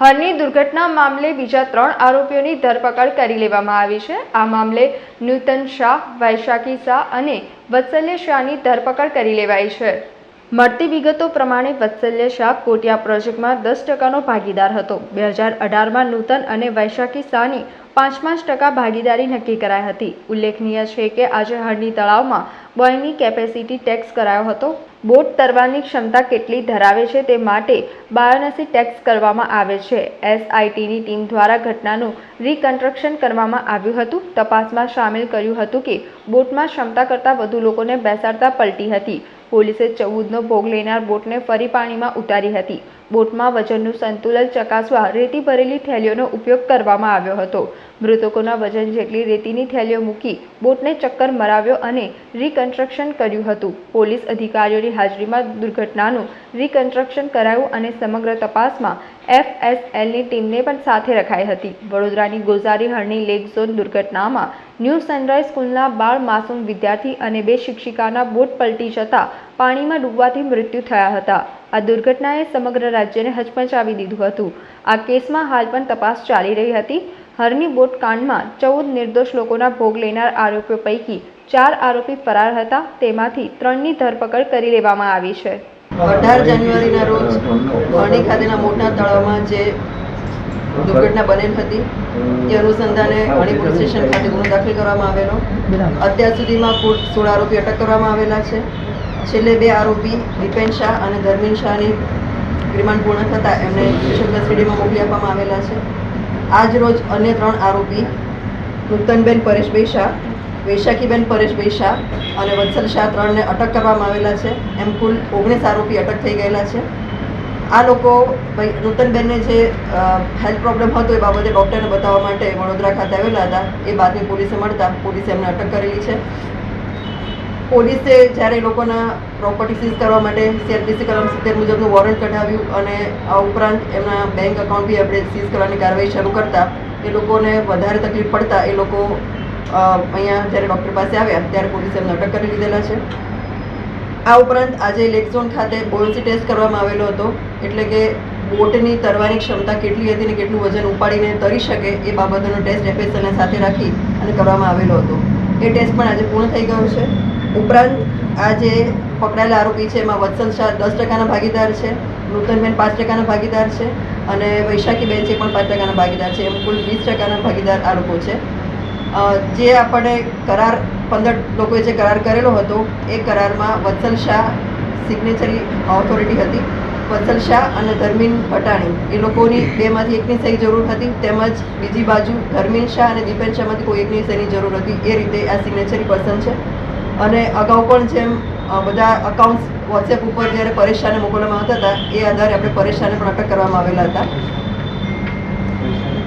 હરની દુર્ઘટના મામલે બીજા ત્રણ આરોપીઓની ધરપકડ કરી લેવામાં આવી છે. આ મામલે નૂતન શાહ, વૈશાખી શાહ અને વત્સલ્ય શાહની ધરપકડ કરી લેવાઈ છે. મળતી વિગતો પ્રમાણે વત્સલ્ય શાહ કોટિયા પ્રોજેક્ટમાં દસ ટકાનો ભાગીદાર હતો. બે હજાર અઢારમાં નૂતન અને વૈશાખી શાહની પાંચ પાંચ ટકા ભાગીદારી નક્કી કરાઈ હતી. ઉલ્લેખનીય છે કે આજે હળની તળાવમાં બોઇંગની કેપેસિટી ટેક્સ કરાયો હતો. બોટ તરવાની ક્ષમતા કેટલી ધરાવે છે તે માટે બાયોનસી ટેક્સ કરવામાં આવે છે. એસઆઈટીની ટીમ દ્વારા ઘટનાનું રિકન્સ્ટ્રક્શન કરવામાં આવ્યું હતું. તપાસમાં સામેલ કર્યું હતું કે બોટમાં ક્ષમતા કરતાં વધુ લોકોને બેસાડતા પલટી હતી. પોલીસે ચૌદનો ભોગ લેનાર બોટને ફરી પાણીમાં ઉતારી હતી. બોટમાં વજનનું સંતુલન ચકાસવા રેતી ભરેલી થેલીઓનો ઉપયોગ કરવામાં આવ્યો હતો. મૃતકોના વજન જેટલી રેતીની થેલીઓ મૂકી બોટને ચક્કર મરાવ્યો અને રિકન્સ્ટ્રક્શન કર્યું હતું. પોલીસ અધિકારીઓની હાજરીમાં દુર્ઘટનાનું રિકન્સ્ટ્રક્શન કરાયું અને સમગ્ર તપાસમાં એફએસએલની ટીમને પણ સાથે રખાઈ હતી. વડોદરાની ગોઝારી હરણી લેક ઝોન દુર્ઘટનામાં ન્યૂ સનરાઈઝ સ્કૂલના બાળ માસૂમ વિદ્યાર્થી અને બે શિક્ષિકાના બોટ પલટી જતા પાણીમાં ડૂબવાથી મૃત્યુ થયા હતા. આ દુર્ઘટનાએ સમગ્ર રાજ્યને હચમચાવી દીધું હતું. આ કેસમાં હાલ પણ તપાસ ચાલી રહી હતી. હરની બોટ કાંડમાં ચૌદ નિર્દોષ લોકોના ભોગ લેનાર આરોપીઓ પૈકી ચાર આરોપી ફરાર હતા. તેમાંથી ત્રણની ધરપકડ કરી લેવામાં આવી છે. અઢાર જાન્યુઆરીના રોજ અરણી ખાતેના મોટા તળાવમાં જે દુર્ઘટના બનેલ હતી, તે અનુસંધાને અરણી પોલીસ સ્ટેશન ખાતે ગુનો દાખલ કરવામાં આવેલો. અત્યાર સુધીમાં કુલ સોળ આરોપી અટક કરવામાં આવેલા છે. છેલ્લે બે આરોપી દીપેન શાહ અને ધર્મેન શાહની રિમાન્ડ પૂર્ણ થતાં એમને સ્પેશિયલ કસ્ટડીમાં મોકલી આપવામાં આવેલા છે. આજ રોજ અન્ય ત્રણ આરોપી નૂતનબેન પરેશભાઈ શાહ, વૈશાખીબેન પરેશભાઈ શાહ અને વત્સલ શાહ ત્રણને અટક કરવામાં આવેલા છે. એમ કુલ ઓગણીસ આરોપી અટક થઈ ગયેલા છે. આ લોકો ભાઈ નૂતનબેનને જે હેલ્થ પ્રોબ્લેમ હતો એ બાબતે ડૉક્ટરને બતાવવા માટે વડોદરા ખાતે આવેલા હતા. એ બાદની પોલીસે મળતા પોલીસે એમને અટક કરેલી છે. પોલીસે જ્યારે લોકોના પ્રોપર્ટી સીઝ કરવા માટે સીઆરપીસી કલમ સિત્તેર મુજબનું વોરંટ કઢાવ્યું અને આ ઉપરાંત એમના બેંક અકાઉન્ટ બી આપણે સીઝ કરવાની કાર્યવાહી શરૂ કરતા, એ લોકોને વધારે તકલીફ પડતા એ લોકો અહીંયા જ્યારે ડૉક્ટર પાસે આવ્યા ત્યારે પોલીસે એમને અટક કરી લીધેલા છે. આ ઉપરાંત આજે લેક ખાતે બોયન્સી ટેસ્ટ કરવામાં આવેલો હતો, એટલે કે બોટની તરવાની ક્ષમતા કેટલી હતી ને કેટલું વજન ઉપાડીને તરી શકે એ બાબતોનો ટેસ્ટ એફએસએલને સાથે રાખી અને કરવામાં આવેલો હતો. એ ટેસ્ટ પણ આજે પૂર્ણ થઈ ગયો છે. ઉપરાંત આ જે પકડાયેલા આરોપી છે, એમાં વત્સલ શાહ દસ ટકાના ભાગીદાર છે નૂતનબેન પાંચ ટકાના ભાગીદાર છે અને વૈશાખીબેન છે પણ પાંચ ટકાના ભાગીદાર છે. એમ કુલ વીસ ટકાના ભાગીદાર આ લોકો છે જે આપણે કરાર, પંદર લોકોએ જે કરાર કરેલો હતો, એ કરારમાં વત્સલ શાહ સિગ્નેચરી ઓથોરિટી હતી. વત્સલ શાહ અને ધર્મીન ભટાણી, એ લોકોની બેમાંથી એકની સહી જરૂર હતી, તેમજ બીજી બાજુ ધર્મીન શાહ અને દીપેન શાહમાંથી કોઈ એકની સહીની જરૂર હતી. એ રીતે આ સિગ્નેચરી પર્સન છે. અને અગાઉ પણ જેમ બધા અકાઉન્ટ્સ વોટ્સએપ ઉપર જ્યારે પરેશાને મોકલવામાં આવતા હતા એ આધારે આપણે પરેશાને પણ અટક કરવામાં આવેલા હતા.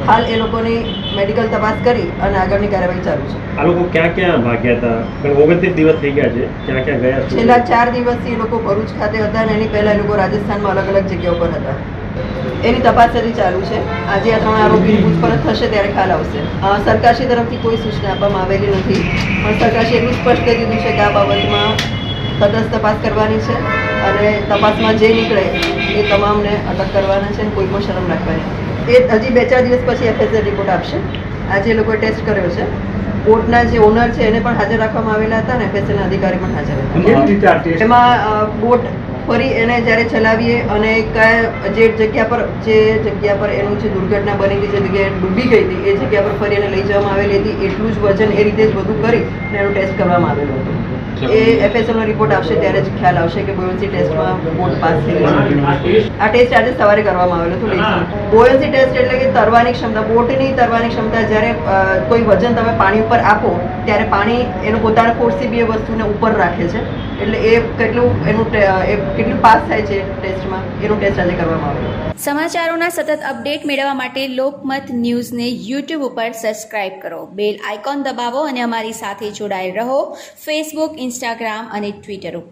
હાલ એ લોકોની મેડિકલ તપાસ કરી અને આગળની કાર્યવાહી ચાલુ છે. આ લોકો ક્યાં ક્યાં ભાગ્યા હતા? પણ ઓગણત્રીસ દિવસ થઈ ગયા છે. ક્યાં ક્યાં ગયા છેલ્લા ચાર દિવસથી એ લોકો ભરૂચ ખાતે હતા અને એની પહેલા એ લોકો રાજસ્થાનમાં અલગ અલગ જગ્યાઓ પર હતા. એની તપાસ હજી ચાલુ છે. આજે આ ત્રણ આરોપીની પૂછપરછ થશે ત્યારે ખ્યાલ આવશે. સરકારશ્રી તરફથી કોઈ સૂચના આપવામાં આવેલી નથી. પણ સરકારશ્રી એટલું સ્પષ્ટ કરી દીધું છે કે આ બાબતમાં તટસ્થ તપાસ કરવાની છે અને તપાસમાં જે નીકળે એ તમામને અટક કરવાના છે કોઈ પણ શરમ રાખવાની. એ હજી બે ચાર દિવસ પછી એફએસએલ રિપોર્ટ આપશે. આજે એ લોકોએ ટેસ્ટ કર્યો છે. બોટના જે ઓનર છે એને પણ હાજર રાખવામાં આવેલા હતા અને એફએસએલના અધિકારી પણ હાજર હતા. એમાં બોટ ફરી એને જ્યારે ચલાવીએ અને કયા જે જગ્યા પર જે જગ્યા પર એનું જે દુર્ઘટના બની હતી જે જગ્યાએ ડૂબી ગઈ હતી એ જગ્યા પર ફરી એને લઈ જવામાં આવેલી હતી. એટલું જ વજન એ રીતે જ બધું કરી અને એનો ટેસ્ટ કરવામાં આવેલો હતો. એ એફએસએલનો રિપોર્ટ આવશે ત્યારે જ ખ્યાલ આવશે કે બોયન્સી ટેસ્ટમાં બોટ પાસ થઈ. આ ટેસ્ટ આજે સવારે કરવામાં આવેલો હતો બોયન્સી ટેસ્ટ એટલે કે તરવાની ક્ષમતા, બોટની તરવાની ક્ષમતા જ્યારે કોઈ વજન તમે પાણી ઉપર આપો, ત્યારે પાણી એનું પોતાના ફોર્સથી બી એ વસ્તુને ઉપર રાખે છે. એટલે એ કેટલું, એનું એ કેટલું પાસ થાય છે ટેસ્ટમાં, એનું ટેસ્ટ આજે કરવામાં આવે સમાચારોના સતત અપડેટ મેળવવા માટે લોકમત ન્યૂઝને યુટ્યુબ ઉપર સબસ્ક્રાઇબ કરો. બેલ આઇકોન દબાવો અને અમારી સાથે જોડાયેલ રહો. ફેસબુક ઇન્સ્ટાગ્રામ અને ટ્વિટર ઉપર.